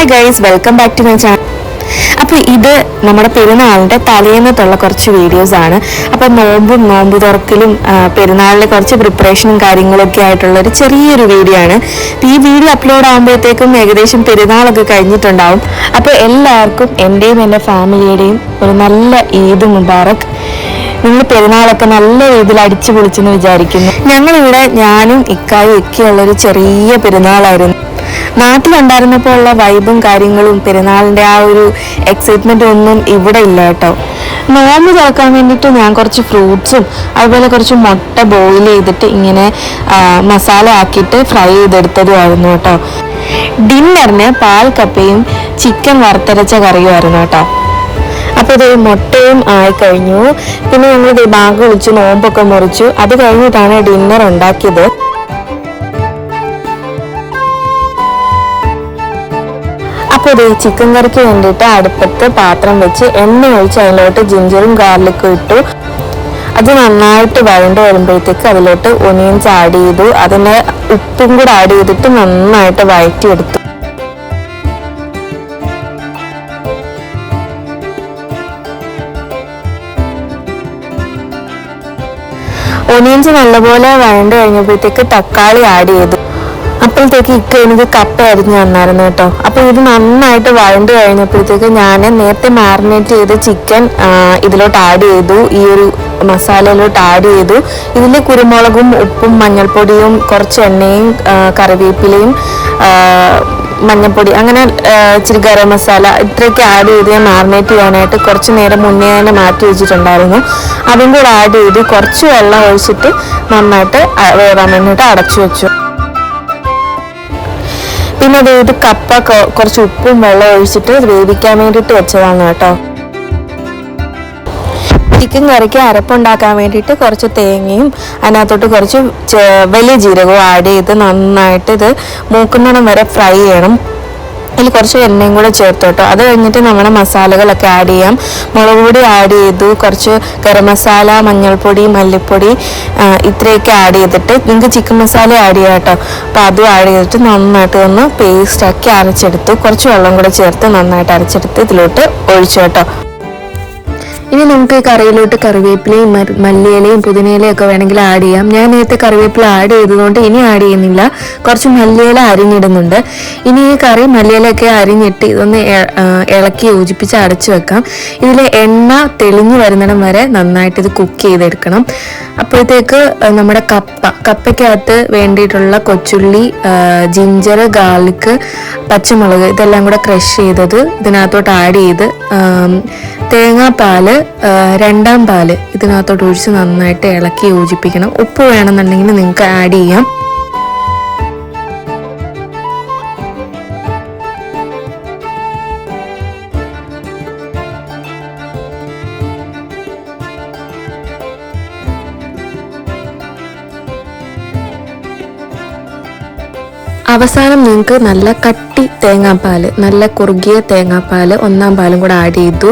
Hi guys welcome back to my channel അപ്പോൾ ഇത് നമ്മുടെ പെരുന്നാളിന്റെ തലേന്നത്തുള്ള കുറച്ച് വീഡിയോസ് ആണ്. അപ്പോൾ നോമ്പും നോമ്പ് തുറക്കലും പെരുന്നാളിന് കുറച്ച് പ്രിപ്പറേഷനും കാര്യങ്ങളൊക്കെ ആയിട്ടുള്ള ഒരു ചെറിയൊരു വീഡിയോ ആണ്. ഈ വീഡിയോ അപ്ലോഡ് ആകുമ്പോഴത്തേക്കും ഏകദേശം പെരുന്നാളൊക്കെ കഴിഞ്ഞിട്ടുണ്ടാവും. അപ്പോൾ എല്ലാവർക്കും എന്റെയും എന്റെ ഫാമിലിയുടെയും ഒരു നല്ല ഈദ് മുബാറക്. നിങ്ങൾ പെരുന്നാളൊക്കെ നല്ല രീതിയിൽ അടിച്ചു പൊളിച്ചെന്ന് വിചാരിക്കുന്നു. ഞങ്ങളിവിടെ ഞാനും ഇക്കായും ഒരു ചെറിയ പെരുന്നാളായിരുന്നു. നാട്ടിലുണ്ടായിരുന്നപ്പോൾ ഉള്ള വൈബും കാര്യങ്ങളും പെരുന്നാളിന്റെ ആ ഒരു എക്സൈറ്റ്മെന്റും ഒന്നും ഇവിടെ ഇല്ല കേട്ടോ. നോമ്പ് തുറക്കാൻ വേണ്ടിയിട്ട് ഞാൻ കുറച്ച് ഫ്രൂട്ട്സും അതുപോലെ കുറച്ച് മുട്ട ബോയിൽ ചെയ്തിട്ട് ഇങ്ങനെ മസാല ആക്കിയിട്ട് ഫ്രൈ ചെയ്തെടുത്തതുമായിരുന്നു കേട്ടോ. ഡിന്നറിന് പാൽ കപ്പയും ചിക്കൻ വറുത്തരച്ച കറിയുമായിരുന്നു കേട്ടോ. അപ്പോൾ ഇത് മുട്ടയും ആയി കഴിഞ്ഞു പിന്നെ ഞങ്ങൾ ബാഗ് വിളിച്ച് നോമ്പൊക്കെ മുറിച്ചു അത് കഴിഞ്ഞിട്ടാണ് ഡിന്നർ ഉണ്ടാക്കിയത്. അപ്പോൾ ചിക്കൻ കറിക്ക് വേണ്ടിയിട്ട് അടുപ്പത്ത് പാത്രം വെച്ച് എണ്ണ ഒഴിച്ച് അതിലോട്ട് ജിഞ്ചറും ഗാർലിക്കും ഇട്ടു. അത് നന്നായിട്ട് വഴണ്ട് വരുമ്പോഴത്തേക്ക് അതിലോട്ട് ഒനിയൻസ് ആഡ് ചെയ്തു. അതിന്റെ ഉപ്പും കൂടെ ആഡ് ചെയ്തിട്ട് നന്നായിട്ട് വഴറ്റിയെടുത്തു. ഒനിയൻസ് നല്ലപോലെ വഴണ്ട് കഴിഞ്ഞപ്പോഴത്തേക്ക് തക്കാളി ആഡ് ചെയ്തു. അപ്പോഴത്തേക്ക് ഇക്ക എനിക്ക് കപ്പ തന്നായിരുന്നു കേട്ടോ. അപ്പോൾ ഇത് നന്നായിട്ട് വഴണ്ട് കഴിഞ്ഞപ്പോഴത്തേക്ക് ഞാൻ നേരത്തെ മാറിനേറ്റ് ചെയ്ത ചിക്കൻ ഇതിലോട്ട് ആഡ് ചെയ്തു. ഈ ഒരു മസാലയിലോട്ട് ആഡ് ചെയ്തു. ഇതിൽ കുരുമുളകും ഉപ്പും മഞ്ഞൾപ്പൊടിയും കുറച്ച് എണ്ണയും കറിവേപ്പിലയും മഞ്ഞൾപ്പൊടി അങ്ങനെ ഇച്ചിരി ഗരം മസാല ഇത്രയൊക്കെ ആഡ് ചെയ്ത് ഞാൻ മാറിനേറ്റ് ചെയ്യാനായിട്ട് കുറച്ച് നേരം മുന്നേ തന്നെ മാറ്റി വെച്ചിട്ടുണ്ടായിരുന്നു. അതും കൂടെ ആഡ് ചെയ്ത് കുറച്ച് വെള്ളം ഒഴിച്ചിട്ട് നന്നായിട്ട് വേറെ വേണ്ടിയിട്ട് അടച്ചു വെച്ചു. അത് ഇത് കപ്പ കുറച്ച് ഉപ്പും വെള്ളം ഒഴിച്ചിട്ട് വേവിക്കാൻ വേണ്ടിയിട്ട് വെച്ചതാണ് കേട്ടോ. ചിക്കൻ കറിക്ക് അരപ്പുണ്ടാക്കാൻ വേണ്ടിയിട്ട് കുറച്ച് തേങ്ങയും അതിനകത്തോട്ട് കുറച്ച് വലിയ ജീരകവും ആഡ് ചെയ്ത് നന്നായിട്ട് ഇത് മൂക്കുന്നിടം വരെ ഫ്രൈ ചെയ്യണം. അതിൽ കുറച്ച് എണ്ണയും കൂടെ ചേർത്ത് കേട്ടോ. അത് കഴിഞ്ഞിട്ട് നമ്മുടെ മസാലകളൊക്കെ ആഡ് ചെയ്യാം. മുളക് പൊടി ആഡ് ചെയ്തു. കുറച്ച് ഗരം മസാല മഞ്ഞൾപ്പൊടി മല്ലിപ്പൊടി ഇത്രയൊക്കെ ആഡ് ചെയ്തിട്ട് നിങ്ങൾക്ക് ചിക്കൻ മസാല ആഡ് ചെയ്യാം കേട്ടോ. അപ്പോൾ അതും ആഡ് ചെയ്തിട്ട് നന്നായിട്ട് ഒന്ന് പേസ്റ്റാക്കി അരച്ചെടുത്തു. കുറച്ച് വെള്ളം കൂടെ ചേർത്ത് നന്നായിട്ട് അരച്ചെടുത്ത് ഇതിലോട്ട് ഒഴിച്ചു കേട്ടോ. ഇനി നമുക്ക് കറിയിലോട്ട് കറിവേപ്പിലയും മല്ലിയിലയും പുതിനയിലയും ഒക്കെ വേണമെങ്കിൽ ആഡ് ചെയ്യാം. ഞാൻ നേരത്തെ കറിവേപ്പില ആഡ് ചെയ്തതുകൊണ്ട് ഇനി ആഡ് ചെയ്യുന്നില്ല. കുറച്ച് മല്ലിയില അരിഞ്ഞിടുന്നുണ്ട്. ഇനി ഈ കറി മല്ലിയിലൊക്കെ അരിഞ്ഞിട്ട് ഇതൊന്ന് ഇളക്കി യോജിപ്പിച്ച് അടച്ചു വെക്കാം. ഇതിൽ എണ്ണ തെളിഞ്ഞു വരുന്നിടം വരെ നന്നായിട്ട് ഇത് കുക്ക് ചെയ്തെടുക്കണം. അപ്പോഴത്തേക്ക് നമ്മുടെ കപ്പ കപ്പയ്ക്കകത്ത് വേണ്ടിയിട്ടുള്ള കൊച്ചുള്ളി ജിഞ്ചർ ഗാർലിക്ക് പച്ചമുളക് ഇതെല്ലാം കൂടെ ക്രഷ് ചെയ്തത് ഇതിനകത്തോട്ട് ആഡ് ചെയ്ത് തേങ്ങാപ്പാൽ രണ്ടാം പാൽ ഇതിനകത്തോട്ട് ഒഴിച്ച് നന്നായിട്ട് ഇളക്കി യോജിപ്പിക്കണം. ഉപ്പ് വേണമെന്നുണ്ടെങ്കിൽ നിങ്ങൾക്ക് ആഡ് ചെയ്യാം. അവസാനം നിങ്ങൾക്ക് നല്ല കട്ടി തേങ്ങാപ്പാൽ നല്ല കുറുകിയ തേങ്ങാപ്പാൽ ഒന്നാം പാലും കൂടെ ആഡ് ചെയ്തു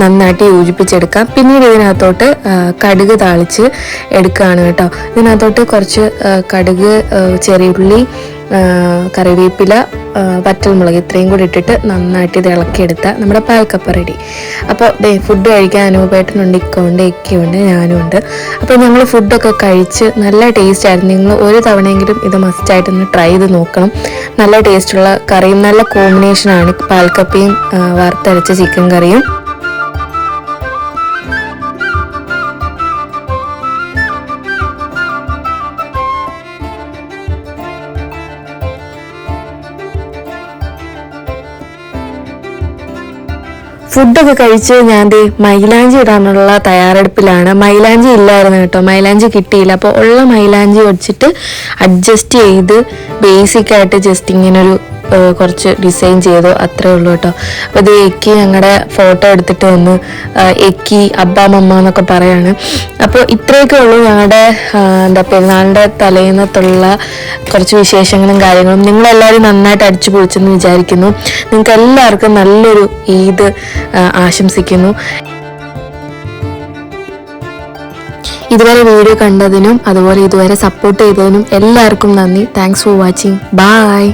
നന്നായിട്ട് യോജിപ്പിച്ചെടുക്കാം. പിന്നീട് ഇതിനകത്തോട്ട് കടുക് താളിച്ച് എടുക്കുകയാണ് കേട്ടോ. ഇതിനകത്തോട്ട് കുറച്ച് കടുക് ചെറിയ ചെറിയുള്ളി കറിവേപ്പില പറ്റൽമുളക് ഇത്രയും കൂടി ഇട്ടിട്ട് നന്നായിട്ട് ഇത് ഇളക്കിയെടുത്ത നമ്മുടെ പാൽക്കപ്പ റെഡി അപ്പോൾ ഡേ ഫുഡ് കഴിക്കാൻ അനൂപേട്ടനുണ്ട് ഇക്കുണ്ട് ഇക്കയുണ്ട് ഞാനും ഉണ്ട്. അപ്പോൾ ഞങ്ങൾ ഫുഡൊക്കെ കഴിച്ച് നല്ല ടേസ്റ്റ് ആയിരുന്നു. നിങ്ങൾ ഒരു തവണയെങ്കിലും ഇത് മസ്റ്റായിട്ടൊന്ന് ട്രൈ ചെയ്ത് നോക്കണം. നല്ല ടേസ്റ്റുള്ള കറിയും നല്ല കോമ്പിനേഷനാണ് പാൽക്കപ്പയും വറുത്തരച്ച ചിക്കൻ കറിയും. ഫുഡൊക്കെ കഴിച്ച് ഞാൻ ദേ മൈലാഞ്ചി ഇടാനുള്ള തയ്യാറെടുപ്പിലാണ്. മൈലാഞ്ചി ഇല്ലായിരുന്നു കേട്ടോ. മൈലാഞ്ചി കിട്ടിയില്ല. അപ്പോൾ ഉള്ള മൈലാഞ്ചി വെച്ചിട്ട് അഡ്ജസ്റ്റ് ചെയ്ത് ബേസിക്കായിട്ട് ജസ്റ്റ് ഇങ്ങനൊരു കുറച്ച് ഡിസൈൻ ചെയ്തു അത്രേ ഉള്ളൂ കേട്ടോ. അപ്പോൾ ഇത് എക്കി ഞങ്ങളുടെ ഫോട്ടോ എടുത്തിട്ട് വന്ന്. എക്കി അബ്ബാമമ്മ എന്നൊക്കെ പറയാണ്. അപ്പോൾ ഇത്രയൊക്കെ ഉള്ളൂ ഞങ്ങളുടെ എന്താ പെരുന്നാളിന്റെ തലേന്നത്തുള്ള കുറച്ച് വിശേഷങ്ങളും കാര്യങ്ങളും. നിങ്ങളെല്ലാവരും നന്നായിട്ട് അടിച്ചു പൊളിച്ചെന്ന് വിചാരിക്കുന്നു. നിങ്ങൾക്ക് എല്ലാവർക്കും നല്ലൊരു ഈദ് ആശംസിക്കുന്നു. ഇതുവരെ വീഡിയോ കണ്ടതിനും അതുപോലെ ഇതുവരെ സപ്പോർട്ട് ചെയ്തതിനും എല്ലാവർക്കും നന്ദി. Thanks for watching bye